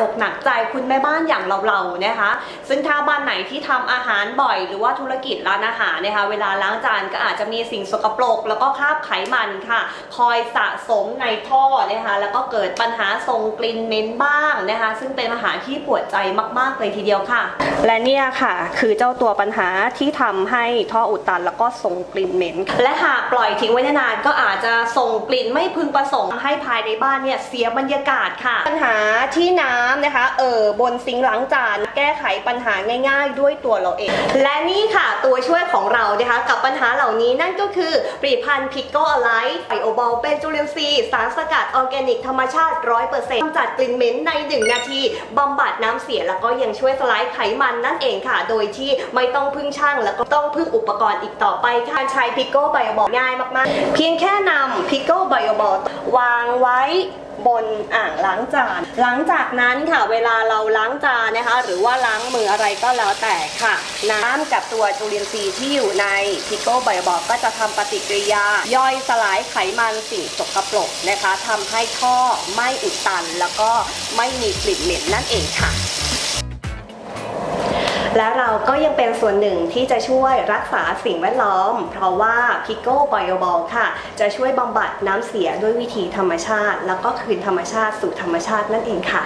อกหนักใจคุณแม่บ้านอย่างเราๆนะคะ ซึ่งถ้าบ้านไหนที่ทำอาหารบ่อย หรือว่าธุรกิจร้านอาหารนะคะเวลาล้างจานก็อาจจะมีสิ่งสกปรก แล้วก็คราบไขมันค่ะ คอยสะสมในท่อนะคะแล้วก็เกิดปัญหาส่งกลิ่นเหม็นบ้างนะคะ ซึ่งเป็นปัญหาที่ปวดใจมากๆเลยทีเดียวค่ะ และเนี่ยค่ะ คือเจ้าตัวปัญหาที่ทำให้ท่ออุดตันแล้วก็ส่งกลิ่นเหม็น และหากปล่อยทิ้งไว้นานก็อาจจะส่งกลิ่นไม่พึงประสงค์ให้ภายในบ้านเนี่ยเสียบรรยากาศค่ะ ปัญหาที่น้ำนะคะ เออบนซิงค์ล้างจาน แก้ไขปัญหาง่าย ๆ ด้วยตัวเราเอง และนี่ค่ะตัวช่วยของเรานะคะ กับปัญหาเหล่านี้นั่นก็คือผลิตภัณฑ์พิกโกอไลท์ไบโอบอลเป็นจุลินทรีย์สารสกัดออร์แกนิก ธรรมชาติ 100%กำจัดกลิ่นเหม็นใน 1 นาทีบำบัดน้ำเสียแล้วก็ยังช่วยสลายไขมันนั่นเองค่ะ โดยที่ไม่ต้องพึ่งช่างแล้วก็ต้องพึ่งอุปกรณ์อีกต่อไปการใช้พิกโกไบโอบอลง่ายมากๆ เพียงแค่นำพิกโกไบโอบอล วางไว้บนอ่างล้างจาน หลังจากนั้นค่ะเวลาเราล้างจานนะคะ หรือว่าล้างมืออะไรก็แล้วแต่ค่ะ น้ำกับตัวจุลินทรีย์ที่อยู่ในพิโก้ไบบอลก็จะทำปฏิกิริยา ย่อยสลายไขมันสิ่งสกปรกนะคะทำให้ท่อไม่อุดตัน แล้วก็ไม่มีกลิ่นเหม็นนั่นเองค่ะ และเราก็ยังเป็นส่วนหนึ่งที่จะช่วยรักษาสิ่งแวดล้อม เพราะว่าพิโก้ไบโอบอลค่ะ จะช่วยบำบัดน้ำเสียด้วยวิธีธรรมชาติ แล้วก็คืนธรรมชาติสู่ธรรมชาตินั่นเองค่ะ